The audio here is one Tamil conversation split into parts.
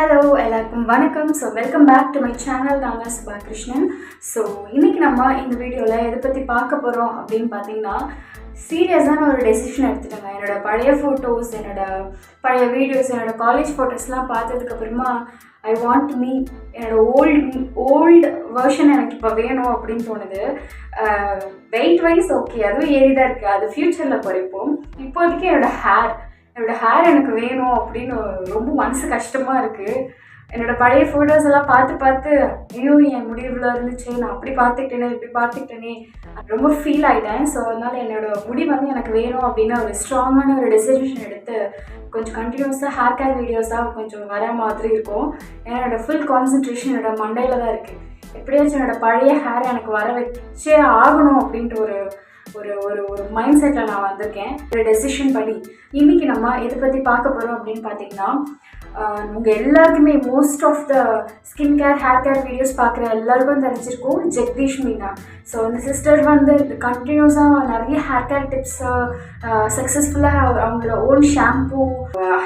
ஹலோ எல்லாருக்கும் வணக்கம். So welcome back to my channel தாங்க தான் சுபா கிருஷ்ணன் ஸோ இன்னைக்கு நம்ம இந்த வீடியோவில் எதை பற்றி பார்க்க போகிறோம் அப்படின்னு பார்த்தீங்கன்னா சீரியஸான ஒரு டெசிஷன் எடுத்துட்டேங்க. என்னோடய பழைய ஃபோட்டோஸ் என்னோடய பழைய வீடியோஸ் என்னோடய காலேஜ் ஃபோட்டோஸ்லாம் பார்த்ததுக்கப்புறமா ஐ வாண்ட் மீ என்னோட ஓல்டு ஓல்டு வெர்ஷன் எனக்கு இப்போ வேணும் அப்படின்னு தோணுது. வெயிட் வைஸ் ஓகே அதுவும் ஏறி தான் இருக்குது அது ஃப்யூச்சரில் குறைப்போம். இப்போதைக்கு என்னோடய ஹேர் என்னோட ஹேர் எனக்கு வேணும் அப்படின்னு ரொம்ப மனசு கஷ்டமாக இருக்குது என்னோட பழைய ஃபோட்டோஸ் எல்லாம் பார்த்து பார்த்து ஐயோ என் முடிவில் இருந்துச்சு நான் அப்படி பார்த்துக்கிட்டேனே இப்படி பார்த்துக்கிட்டேனே ரொம்ப ஃபீல் ஆகிட்டேன் ஸோ அதனால் என்னோட முடி வந்து எனக்கு வேணும் அப்படின்னு ஒரு ஸ்ட்ராங்கான ஒரு டெசிஷன் எடுத்து கொஞ்சம் கண்டினியூஸாக ஹேர் கேர் வீடியோஸாக கொஞ்சம் வர மாதிரி இருக்கும். ஏன்னா என்னோடய ஃபுல் கான்சன்ட்ரேஷன் என்னோடய மண்டையில் தான் இருக்குது எப்படியாச்சும் என்னோடய பழைய ஹேர் எனக்கு வர வச்சே ஆகணும் அப்படின்ட்டு ஒரு ஒரு ஒரு ஒரு மைண்ட் செட்டில் நான் வந்திருக்கேன். ஒரு டெசிஷன் படி. இன்னைக்கு நம்ம எதை பற்றி பார்க்க போகிறோம் அப்படின்னு பார்த்தீங்கன்னா உங்கள் எல்லாருக்குமே most of the skin care hair care videos பார்க்குற எல்லாருக்கும் தெரிஞ்சிருக்கும் ஜெகதீஷ் மீனா. ஸோ அந்த சிஸ்டர் வந்து கண்டினியூஸாக நிறைய ஹேர் கேர் டிப்ஸை சக்ஸஸ்ஃபுல்லாக அவங்களோட ஓன் ஷாம்பூ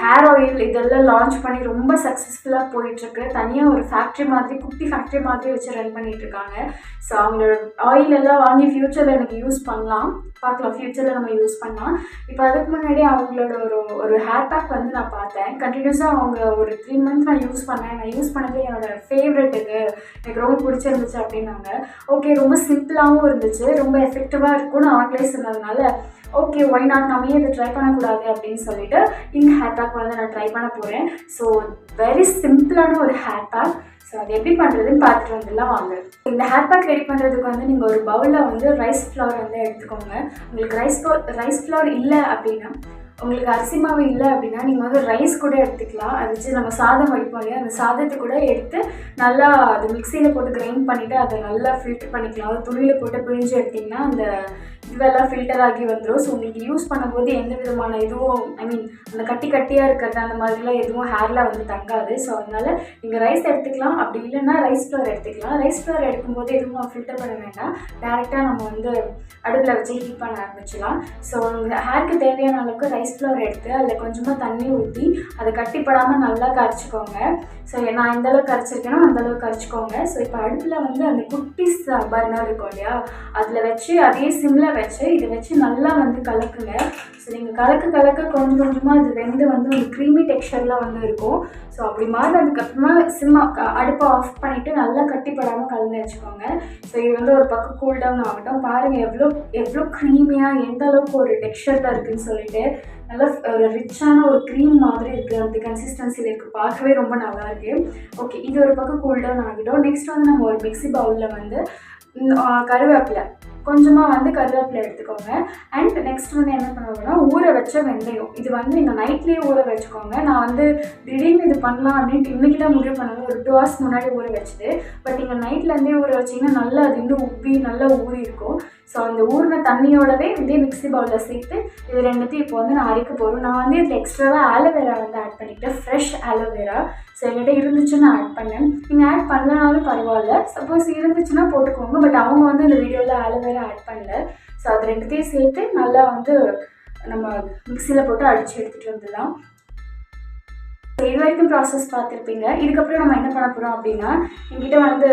ஹேர் ஆயில் இதெல்லாம் லான்ச் பண்ணி ரொம்ப சக்ஸஸ்ஃபுல்லாக போயிட்டுருக்கு. தனியாக ஒரு ஃபேக்ட்ரி மாதிரி குட்டி ஃபேக்ட்ரி மாதிரி வச்சு ரன் பண்ணிட்டு இருக்காங்க ஸோ அவங்களோட ஆயில் எல்லாம் வாங்கி ஃப்யூச்சரில் எனக்கு யூஸ் பண்ணலாம். பார்க்கலாம். ஃப்யூச்சரில் நம்ம யூஸ் பண்ணலாம். இப்போ அதுக்கு முன்னாடி அவங்களோட ஒரு ஒரு ஹேர் பேக் வந்து நான் பார்த்தேன். கண்டினியூஸாக அவங்க ஒரு த்ரீ மந்த்ஸ் நான் யூஸ் பண்ணேன். நான் யூஸ் பண்ணது என்னோட ஃபேவரெட் இது. எனக்கு ரொம்ப பிடிச்சிருந்துச்சு அப்படின்னாங்க. ஓகே ரொம்ப சிம்பிளாகவும் இருந்துச்சு. ரொம்ப எஃபெக்டிவாக இருக்கும்னு அவங்களே சொன்னதுனால ஓகே ஒய் நாட் நம்ம இதை ட்ரை பண்ணக்கூடாது அப்படின்னு சொல்லிட்டு இந்த ஹேர் பேக் வந்து நான் ட்ரை பண்ண போகிறேன் ஸோ வெரி சிம்பிளான ஒரு ஹேர் பேக் ஸோ அது எப்படி பண்ணுறதுன்னு பார்த்துட்டு வந்துடலாம் வாங்க. இந்த ஹேர் பேக் ரெடி பண்ணுறதுக்கு வந்து நீங்கள் ஒரு பவுலில் வந்து ரைஸ் ஃப்ளவர் வந்து எடுத்துக்கோங்க. உங்களுக்கு ரைஸ் ரைஸ் ஃப்ளவர் இல்லை அப்படின்னா உங்களுக்கு அரிசி மாவு இல்லை அப்படின்னா நீங்கள் வந்து ரைஸ் கூட எடுத்துக்கலாம். அது வச்சு நம்ம சாதம் வடிப்போம் இல்லையா? அந்த சாதத்தை கூட எடுத்து நல்லா அது மிக்சியில் போட்டு கிரைண்ட் பண்ணிவிட்டு அதை நல்லா ஃபில்டர் பண்ணிக்கலாம். அது துணியில் போட்டு பிழிஞ்சு எடுத்திங்கன்னா அந்த இவெல்லாம் ஃபில்டர் ஆகி வந்துடும் ஸோ நீங்கள் யூஸ் பண்ணும்போது எந்த விதமான இதுவும் ஐ மீன் அந்த கட்டி கட்டியாக இருக்கிறது அந்த மாதிரிலாம் எதுவும் ஹேரில் வந்து தங்காது. ஸோ அதனால் நீங்கள் ரைஸ் எடுத்துக்கலாம். அப்படி இல்லைன்னா ரைஸ் ஃப்ளவர் எடுத்துக்கலாம். ரைஸ் ஃப்ளவர் எடுக்கும்போது எதுவும் ஃபில்டர் பண்ண வேண்டாம். டேரெக்டாக நம்ம வந்து அடுப்பில் வச்சு ஹீட் பண்ண ஆரம்பிச்சிடலாம். ஸோ உங்கள் ஹேருக்கு தேவையான அளவுக்கு ரைஸ் ஃப்ளவர் எடுத்து அதில் கொஞ்சமாக தண்ணி ஊற்றி அதை கட்டிப்படாமல் நல்லா கரைச்சிக்கோங்க. ஸோ நான் எந்த அளவுக்கு கரைச்சிருக்கேனோ அந்த அளவுக்கு கரைச்சிக்கோங்க. ஸோ இப்போ அடுப்பில் வந்து அந்த குட்டிஸ் பர்னர் இருக்கும் இல்லையா? அதில் வச்சு அதே சிம்மில் வச்சு இதை வச்சு நல்லா வந்து கலக்குங்க. ஸோ நீங்கள் கலக்க கலக்க கொஞ்சம் கொஞ்சமாக அது வெந்து வந்து ஒரு க்ரீமி டெக்ஸ்டர்லாம் வந்து இருக்கும். ஸோ அப்படி மாறினதுக்கப்புறமா சிம்மா அடுப்பை ஆஃப் பண்ணிவிட்டு நல்லா கட்டிப்படாமல் கலந்து வச்சுக்கோங்க. ஸோ இது வந்து ஒரு பக்கம் கூல் டவுன் ஆகட்டும். பாருங்கள் எவ்வளோ எவ்வளோ க்ரீமியாக எந்த அளவுக்கு ஒரு டெக்ஸ்டரில் இருக்குதுன்னு சொல்லிட்டு. நல்லா ஒரு ரிச்சான ஒரு க்ரீம் மாதிரி இருக்குது அந்த கன்சிஸ்டன்சியில் இருக்குது பார்க்கவே ரொம்ப நல்லா இருக்குது ஓகே இது ஒரு பக்கம் கூல் டவுன் ஆகிடும் நெக்ஸ்ட் வந்து நம்ம ஒரு மிக்சி பவுலில் வந்து கருவேப்பிலை. கொஞ்சமாக வந்து கருவேப்பிலை எடுத்துக்கோங்க. அண்ட் நெக்ஸ்ட் வந்து என்ன பண்ணுவோம்னா ஊற வச்ச வெந்தயம். இது வந்து நீங்கள் நைட்லேயே ஊற வச்சுக்கோங்க. நான் வந்து திடீர்னு இது பண்ணலாம் அப்படின்ட்டு இன்றைக்கி தான் முடிவு பண்ணாங்க ஒரு டூ ஹவர்ஸ் முன்னாடி ஊற வச்சுது. பட் நீங்கள் நைட்லேருந்தே ஊற வச்சிங்கன்னா நல்லா அது இன்னும் உப்பி நல்லா ஊறி இருக்கும். ஸோ அந்த ஊறின தண்ணியோடவே இதே மிக்ஸி பவுலில் சேர்த்து இது ரெண்டுத்தையும் இப்போ வந்து நான் அரைக்க போகிறோம் நான் வந்து இதில் எக்ஸ்ட்ராவாக ஆலோவேரா வந்து ஆட் பண்ணிக்கிட்டேன். ஃப்ரெஷ் ஆலோவேரா ஸோ என்கிட்ட இருந்துச்சுன்னு ஆட் பண்ணேன். நீங்கள் ஆட் பண்ணலனாலும் பரவாயில்ல. சப்போஸ் இருந்துச்சுன்னா போட்டுக்கோங்க. பட் அவங்க வந்து இந்த வீடியோவில் ஆலோவேரா ஆட் பண்ணல. ஸோ அது ரெண்டுத்தையும் சேர்த்து நல்லா வந்து நம்ம மிக்சியில் போட்டு அடித்து எடுத்துகிட்டு வந்துடலாம். இது வரைக்கும் ப்ராசஸ் பார்த்துருப்பீங்க. இதுக்கப்புறம் நம்ம என்ன பண்ண போகிறோம் அப்படின்னா என்கிட்ட வந்து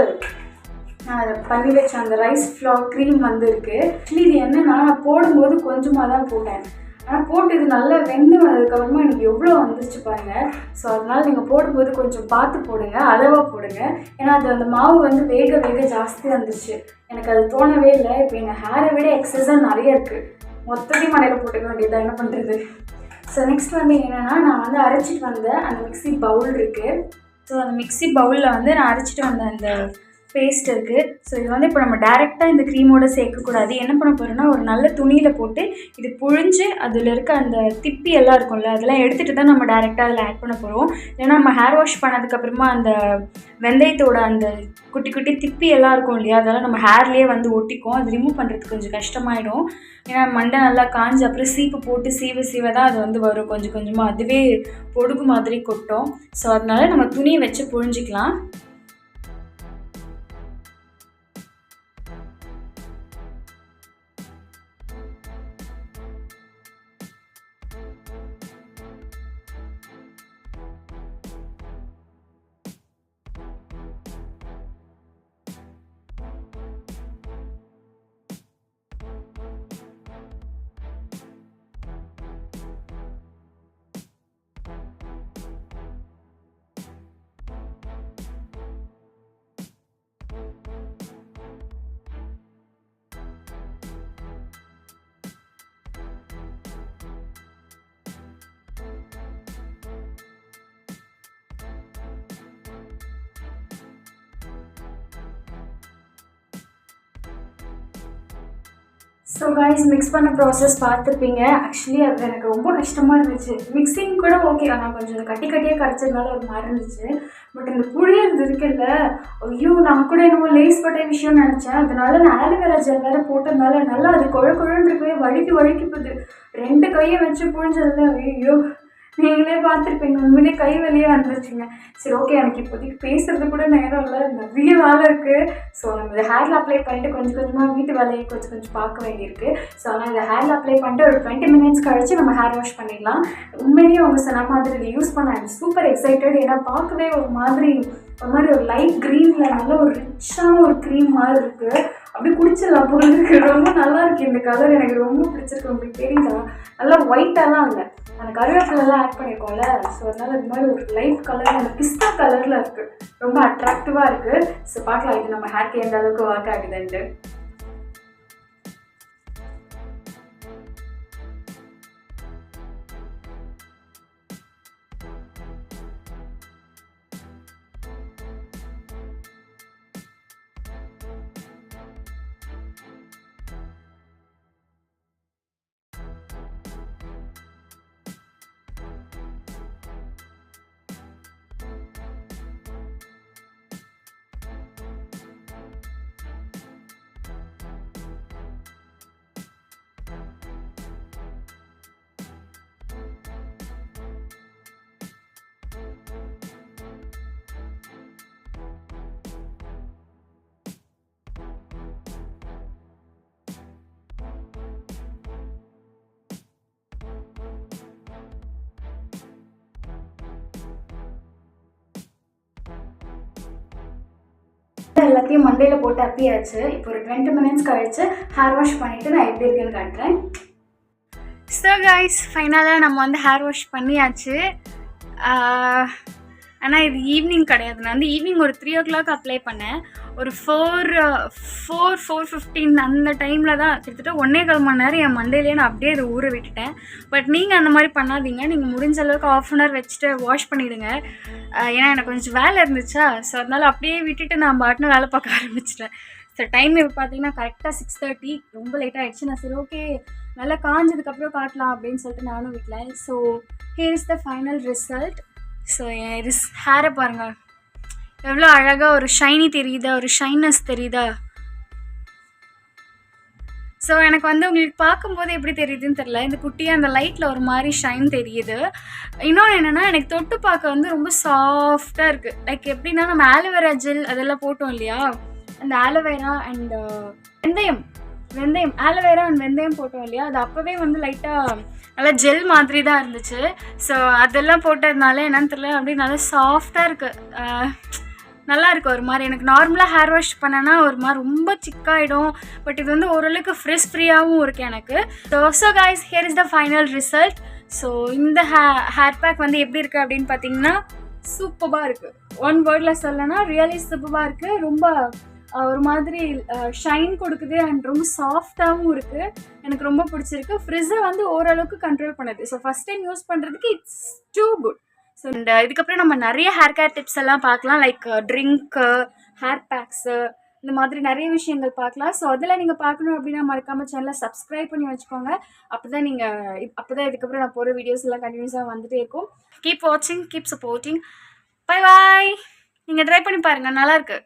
நான் அதை பண்ணி வச்ச அந்த ரைஸ் ஃப்ளோ க்ரீம் வந்து இருக்குது ஆக்சுவலி இது என்னென்னா நான் போடும்போது கொஞ்சமாக தான் போட்டேன். ஆனால் போட்டு இது நல்லா வெந்து வந்ததுக்கப்புறமா எனக்கு எவ்வளோ வந்துருச்சு பாருங்கள் ஸோ அதனால் நீங்கள் போடும்போது கொஞ்சம் பார்த்து போடுங்க அளவாக போடுங்க. ஏன்னா அது அந்த மாவு வந்து வேக வேக ஜாஸ்தி வந்துச்சு. எனக்கு அது தோணவே இல்லை. இப்போ எங்கள் ஹேரை விட எக்ஸசைஸாக நிறைய இருக்குது மொத்தத்தையும் மலையில் போட்டுக்க வேண்டியதாக என்ன பண்ணுறது ஸோ நெக்ஸ்ட் வந்து என்னென்னா நான் வந்து அரைச்சிட்டு வந்த அந்த மிக்சி பவுல் இருக்குது ஸோ அந்த மிக்சி பவுலில் வந்து நான் அரைச்சிட்டு வந்த அந்த பேஸ்ட் இருக்குது ஸோ இது வந்து இப்போ நம்ம டேரெக்டாக இந்த க்ரீமோட சேர்க்கக்கூடாது. என்ன பண்ண போகிறோம்னா ஒரு நல்ல துணியில் போட்டு இது புழிஞ்சு அதில் இருக்க அந்த திப்பி எல்லாம் இருக்கும்ல அதெல்லாம் எடுத்துகிட்டு தான் நம்ம டேரெக்டாக அதில் ஆட் பண்ண போகிறோம் ஏன்னா நம்ம ஹேர் வாஷ் பண்ணதுக்கப்புறமா அந்த வெந்தயத்தோட அந்த குட்டி குட்டி திப்பி எல்லாம் இருக்கும் இல்லையா அதெல்லாம் நம்ம ஹேர்லேயே வந்து ஒட்டிக்கும். அது ரிமூவ் பண்ணுறதுக்கு கொஞ்சம் கஷ்டமாயிடும். ஏன்னா மண்டை நல்லா காஞ்சி அப்புறம் சீப்பு போட்டு சீவ சீவ தான் அது வந்து வரும். கொஞ்சம் கொஞ்சமாக அதுவே பொடுகு மாதிரி கொட்டும். ஸோ அதனால நம்ம துணியை வச்சு புழிஞ்சிக்கலாம். ஸோ காய்ஸ் மிக்ஸ் பண்ண ப்ராசஸ் பார்த்துருப்பீங்க. ஆக்சுவலி அது எனக்கு ரொம்ப கஷ்டமாக இருந்துச்சு. மிக்சிங் கூட ஓகே ஆனால் கொஞ்சம் கட்டி கட்டியாக கரைச்சதுனால ஒரு மாதிரி இருந்துச்சு. பட் இந்த புழியறது இருக்குல்ல ஐயோ நான் கூட என்னமோ லேஸ் பட்ட விஷயம்னு நினச்சேன். அதனால நான் ஆலோவேரா ஜெல் வேறு போட்டதுனால நல்லா அது குழ குழன்னு இருக்கவே வழுக்கி வழுக்கி போகுது. ரெண்டு கையை வச்சு புழிஞ்சதுல ஐயோ நீங்களே பார்த்துருப்பீங்க. உண்மையிலே கை வலியே வந்துருச்சுங்க. சரி ஓகே எனக்கு இப்போதைக்கு பேசுறது கூட நேரம் இல்லை. நிறைய வேலை இருக்குது ஸோ நம்ம இந்த ஹேரில் அப்ளை பண்ணிட்டு கொஞ்சம் கொஞ்சமாக வீட்டு வேலையை கொஞ்சம் கொஞ்சம் பார்க்க வேண்டியிருக்கு. ஸோ ஆனால் இந்த ஹேரில் அப்ளை பண்ணிட்டு ஒரு டுவெண்ட்டி மினிட்ஸ் கழிச்சு நம்ம ஹேர் வாஷ் பண்ணிடலாம். உண்மையிலேயே அவங்க சொன்ன மாதிரி இதை யூஸ் பண்ண சூப்பர் எக்ஸைட்டட் ஏன்னா பார்க்கவே ஒரு மாதிரி ஒரு மாதிரி ஒரு லைட் க்ரீனில் நல்ல ஒரு ரிச்சான ஒரு க்ரீம் மாதிரி இருக்குது அப்படியே குடிச்சிடலாம் போல இருக்கு. ரொம்ப நல்லா இருக்கு இந்த கலர் எனக்கு ரொம்ப பிடிச்சிருக்கு. உங்களுக்கு தெரியுதா? நல்லா ஒயிட்டாலாம் இல்லை. அந்த கருவேப்பிலெல்லாம் ஆட் பண்ணியிருக்கோம்ல ஸோ அதனால் இது மாதிரி ஒரு லைட் கலர் அந்த பிஸ்தா கலரில் இருக்குது ரொம்ப அட்ராக்டிவாக இருக்குது ஸோ பார்க்கலாம். இது நம்ம ஹேர்க்கு எந்த அளவுக்கு ஒர்க் ஆகுதுன்ட்டு. எல்லாத்தையும் மண்டையில் போட்டு அப்பியாச்சு. இப்போ ஒரு டுவெண்ட்டி மினிட்ஸ் கழிச்சு ஹேர் வாஷ் பண்ணிவிட்டு நான் எப்படி இருக்குன்னு காட்டுறேன். ஸோ கைஸ் ஃபைனலாக நம்ம வந்து ஹேர் வாஷ் பண்ணியாச்சு. ஆனால் இது ஈவினிங் கிடையாது. நான் வந்து ஈவினிங் ஒரு த்ரீ ஓ கிளாக் அப்ளை பண்ணேன். ஒரு ஃபோர் ஃபோர் ஃபோர் ஃபிஃப்டீன் அந்த டைமில் தான் கிட்டத்தட்ட ஒன்றே கால் மணி நேரம் என் மண்டேலேயே நான் அப்படியே அதை ஊற விட்டுட்டேன். பட் நீங்கள் அந்த மாதிரி பண்ணாதீங்க. நீங்கள் முடிஞ்ச அளவுக்கு ஆஃப் அன் ஹவர் வச்சுட்டு வாஷ் பண்ணிவிடுங்க ஏன்னா எனக்கு கொஞ்சம் வேலை இருந்துச்சா? ஸோ அதனால் அப்படியே விட்டுட்டு நான் பாட்டுன்னு வேலை பார்க்க ஆரம்பிச்சிட்டேன். ஸோ டைம் இப்போ பார்த்தீங்கன்னா கரெக்டாக சிக்ஸ் தேர்ட்டி ரொம்ப லேட் ஆகிடுச்சு நான் சரி ஓகே நல்லா காஞ்சதுக்கப்புறம் காட்டலாம் அப்படின்னு சொல்லிட்டு நானும் விட்டேன். So here is the final result so என் ரிஸ் ஹேரை பாருங்கள் எவ்வளோ அழகாக ஒரு ஷைனி தெரியுதா? ஒரு ஷைனஸ் தெரியுதா? ஸோ எனக்கு வந்து உங்களுக்கு பார்க்கும்போது எப்படி தெரியுதுன்னு தெரில இந்த குட்டியாக அந்த லைட்டில் ஒரு மாதிரி ஷைன் தெரியுது. இன்னொன்று என்னென்னா எனக்கு தொட்டு பார்க்க வந்து ரொம்ப சாஃப்டாக இருக்குது லைக் எப்படின்னா நம்ம ஆலோவேரா ஜெல் அதெல்லாம் போட்டோம் இல்லையா? அந்த ஆலோவேரா அண்ட் uh, வெந்தயம். வெந்தயம் ஆலோவேரா அண்ட் வெந்தயம் போட்டோம் இல்லையா? அது அப்போவே வந்து லைட்டாக நல்லா ஜெல் மாதிரி தான் இருந்துச்சு. ஸோ அதெல்லாம் போட்டதுனால என்னன்னு தெரியல. அப்படியே நல்லா சாஃப்டாக இருக்குது நல்லா இருக்கு ஒரு மாதிரி. எனக்கு நார்மலாக ஹேர் வாஷ் பண்ணேன்னா ஒரு மாதிரி ரொம்ப சிக்காயிடும் பட் இது வந்து ஓரளவுக்கு ஃப்ரெஷ் ஃப்ரீயாகவும் இருக்குது எனக்கு. So so guys here is the final result so இந்த ஹே ஹேர் பேக் வந்து எப்படி இருக்குது அப்படின்னு பார்த்தீங்கன்னா சூப்பராக இருக்குது ஒன் வேர்டில் சொல்லனா ரியலி சூப்பராக இருக்குது ரொம்ப ஒரு மாதிரி ஷைன் கொடுக்குது அண்ட் ரொம்ப சாஃப்டாகவும் இருக்குது எனக்கு ரொம்ப பிடிச்சிருக்கு. ஃப்ரிட்ஜை வந்து ஓரளவுக்கு கண்ட்ரோல் பண்ணுது. ஸோ ஃபஸ்ட் டைம் யூஸ் பண்ணுறதுக்கு இட்ஸ் டூ குட் ஸோ இந்த இதுக்கப்புறம் நம்ம நிறைய ஹேர் கேர் டிப்ஸ் எல்லாம் பார்க்கலாம். லைக் ட்ரிங்க்கு ஹேர் பேக்ஸு இந்த மாதிரி நிறைய விஷயங்கள் பார்க்கலாம். ஸோ அதில் நீங்கள் பார்க்கணும் அப்படின்னா மறக்காமல் சேனலை சப்ஸ்கிரைப் பண்ணி வச்சுக்கோங்க. அப்போ தான் நீங்கள் அப்போ தான் இதுக்கப்புறம் நான் போகிற வீடியோஸ் எல்லாம் கண்டினியூஸாக வந்துகிட்டே இருக்கும். கீப் வாட்சிங் கீப் சப்போர்ட்டிங் பை பாய் நீங்கள் ட்ரை பண்ணி பாருங்கள் நல்லாயிருக்கு